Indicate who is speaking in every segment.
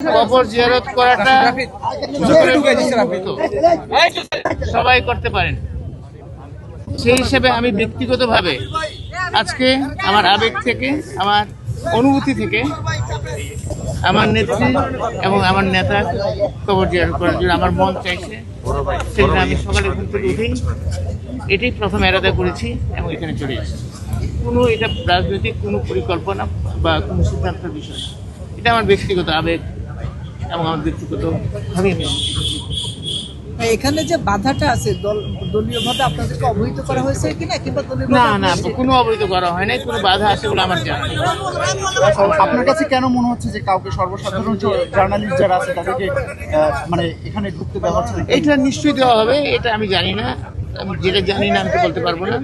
Speaker 1: কবর জিয়ারত করাটা সবাই করতে পারেন। সেই হিসেবে আমি ব্যক্তিগতভাবে আজকে আমার আবেগ থেকে আমার অনুভূতি থেকে আমার নেত্রী এবং আমার নেতা কবর জিয়ারত করার জন্য আমার মন চাইছে। সেজন্য আমি সকালে ঘুম থেকে উঠেই এটাই প্রথম এরাদা করেছি এবং এখানে চলে এসেছি। কোনো এটা রাজনৈতিক কোনো পরিকল্পনা বা কোনো সিদ্ধান্তের বিষয় এটা আমার ব্যক্তিগত আবেগ এবং আমার ব্যক্তিগতভাবে আমি
Speaker 2: এখানে যে বাধাটা আছে দল দলীয় আপনাদেরকে অবহিত করা হয়েছে কিনা কিংবা দলীয়
Speaker 1: না না কোনো অবৈধ করা হয় নাই কোনো বাধা আছে বলে আমার জানা নেই।
Speaker 3: আপনার কাছে কেন মনে হচ্ছে যে কাউকে সর্বসাধারণ জার্নালিস্ট যারা আছে তাদেরকে মানে এখানে ঢুকতে দেওয়া হচ্ছে?
Speaker 1: এটা নিশ্চয়ই দেওয়া হবে এটা আমি জানি না। আমি যেটা জানি না আমি তো বলতে পারব না।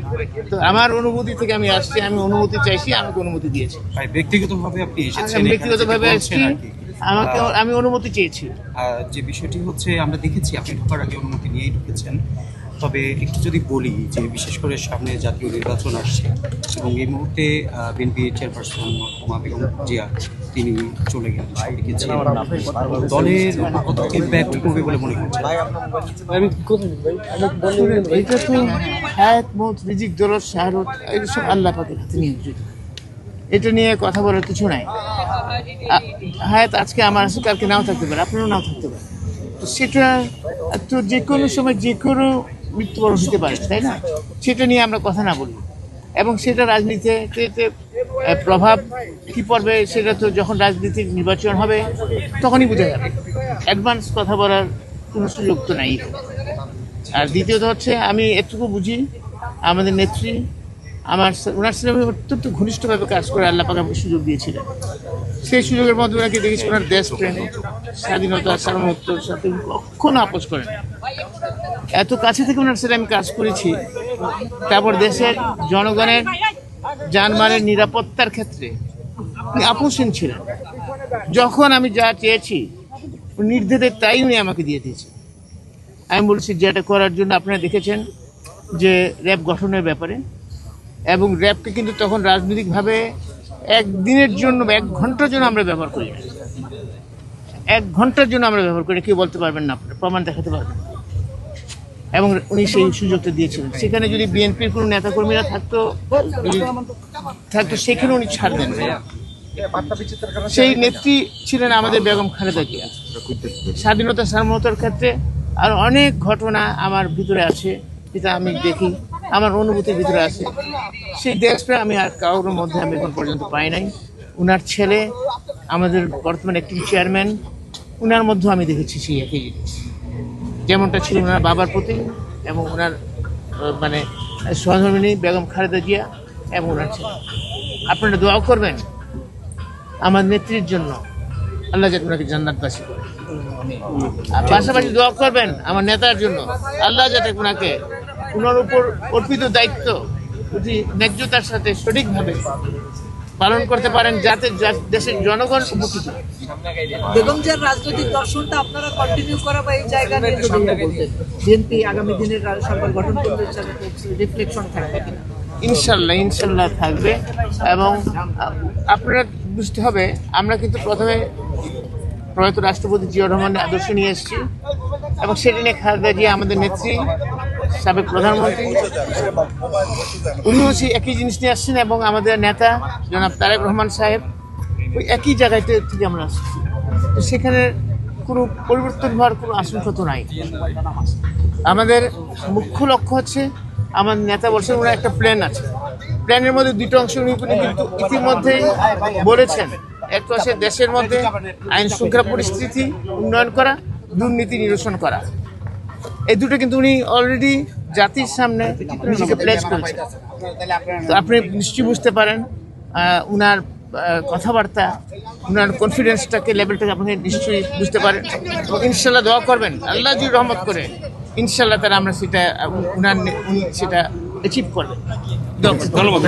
Speaker 1: তো আমার অনুভূতি থেকে আমি আসছি আমি অনুমতি চাইছি আমাকে অনুমতি দিয়েছি।
Speaker 4: ভাই ব্যক্তিগতভাবে আপনি এসেছেন
Speaker 1: ব্যক্তিগতভাবে আসছি।
Speaker 4: আর কি।
Speaker 1: আমাকে আমি অনুমতি চেয়েছি।
Speaker 4: যে বিষয়টি হচ্ছে আমরা দেখেছি আপনি ঢোকার আগে অনুমতি নিয়েই ঢুকেছেন। তবে একটু যদি বলি যে বিশেষ করে সামনে জাতীয় নির্বাচন আসছে এবং এই মুহূর্তে বিএনপি চেয়ারপারসন ওমা বেগম জিয়া তিনি চলে গেলেন দলের কতকে ব্যাক করবে বলে মনে করছেন
Speaker 1: এটা তো হায়াত মত রিজিক দরদ শাহরত এটা আল্লাহ পাকের হাতে নিয়ন্ত্রিত এটা নিয়ে কথা বলার কিছু নাই। হ্যাঁ আজকে আমার আছে, কালকে নাও থাকতে পারে, আপনারও নাও থাকতে পারে। তো সেটা, তো যে কোনো সময় যে কোনো মৃত্যুবরণ হতে পারে, তাই না? সেটা নিয়ে আমরা কথা না বলি। এবং সেটা রাজনীতিতে প্রভাব কি পড়বে, সেটা তো যখন রাজনীতির নির্বাচন হবে, তখনই বোঝা যাবে। অ্যাডভান্স কথা বলার কোনো সুযোগ তো নাই। আর দ্বিতীয়ত হচ্ছে, আমি এটুকু বুঝি, আমাদের নেত্রী আমার ওনার সাথে অত্যন্ত ঘনিষ্ঠভাবে কাজ করে আল্লাহ পাক আমাকে সুযোগ দিয়েছিলেন। সেই সুযোগের মধ্যে ওনাকে দেখেছি ওনার দেশপ্রেম স্বাধীনতা সার্বভৌমত্বর সাথে কখনো আপোষ করেন এত কাছে থেকে ওনার সাথে আমি কাজ করেছি। তারপর দেশের জনগণের জানমালের নিরাপত্তার ক্ষেত্রে আপোষহীন ছিলেন। যখন আমি যা চেয়েছি নির্দেশে তাই উনি আমাকে দিয়ে দিয়েছে আমি বলছি যেটা করার জন্য আপনারা দেখেছেন যে র্যাব গঠনের ব্যাপারে এবং র্যাবকে কিন্তু তখন রাজনৈতিকভাবে একদিনের জন্য এক ঘণ্টার জন্য আমরা ব্যবহার করি না। এক ঘণ্টার জন্য আমরা ব্যবহার করি না, কেউ বলতে পারবেন না আপনারা প্রমাণ দেখাতে পারবেন এবং উনি সেই সুযোগটা দিয়েছিলেন। সেখানে যদি বিএনপির কোনো নেতাকর্মীরা থাকতো থাকতো সেখানে উনি ছাড় দেন। সেই নেত্রী ছিলেন আমাদের বেগম খালেদা জিয়া। স্বাধীনতা সার্বভৌমতার ক্ষেত্রে আর অনেক ঘটনা আমার ভিতরে আছে যেটা আমি দেখি। আমার অনুভূতির ভিতরে আছে সেই দেশটা আমি আর কারোর মধ্যে আমি এখন পর্যন্ত পাই নাই। উনার ছেলে, আমাদের বর্তমান একটি চেয়ারম্যান উনার মধ্যেও আমি দেখেছি সেই একই জিনিস। যেমনটা ছিল ওনার বাবার প্রতি এবং ওনার মানে সহধর্মিনী বেগম খালেদা জিয়া এবং ওনার ছেলে। আপনারা দোয়াও করবেন আমার নেত্রীর জন্য। আল্লাহ যাতে ওনাকে জান্নাতবাসী করে। পাশাপাশি দোয়া করবেন আমার নেতার জন্য। আল্লাহ যাতে ওনাকে ওনার উপর অর্পিত দায়িত্ব যদি ন্যায্যতার সাথে সঠিকভাবে পালন করতে পারেন যাতে দেশের জনগণ উপকৃত।
Speaker 2: বেগম জিয়ার রাজনৈতিক দর্শনটা আপনারা কন্টিনিউ করা বা এই জায়গা নিয়ে বিএনপি আগামী দিনের সরকার গঠন করলে রিফ্লেকশন থাকবে
Speaker 1: ইনশাল্লাহ ইনশাল্লাহ থাকবে এবং আপনারা বুঝতে হবে আমরা কিন্তু প্রথমে প্রয়াত রাষ্ট্রপতি জিয়া রহমানের আদর্শ নিয়ে এসেছি এবং সেটা নিয়ে খালেদা জিয়া আমাদের নেত্রী সাবেক প্রধানমন্ত্রী। উনিও সেই একই জিনিস নিয়ে আসছেন এবং আমাদের নেতা জনাব তারেক রহমান সাহেব ওই একই জায়গাতে থেকে আমরা আসছি। তো সেখানে কোনো পরিবর্তন হওয়ার কোনো আশঙ্কা তো নাই। আমাদের মুখ্য লক্ষ্য হচ্ছে আমার নেতা বলছেন ওনার একটা প্ল্যান আছে। প্ল্যানের মধ্যে দুটো অংশ উনি কিন্তু ইতিমধ্যেই বলেছেন। একটা হচ্ছে দেশের মধ্যে আইন শৃঙ্খলা পরিস্থিতি উন্নয়ন করা, দুর্নীতি নিরসন করা। এই দুটো কিন্তু উনি অলরেডি জাতির সামনে নিজেকে প্লেস করেছেন। তো আপনি নিশ্চয়ই বুঝতে পারেন উনার কথাবার্তা, উনার কনফিডেন্সটাকে লেভেলটাকে আপনি নিশ্চয়ই বুঝতে পারেন। ইনশাল্লাহ দোয়া করবেন আল্লাহ যদি রহমত করে ইনশাল্লাহ তারা আমরা সেটা, উনার উনি সেটা অ্যাচিভ করবেন।
Speaker 4: ধন্যবাদ।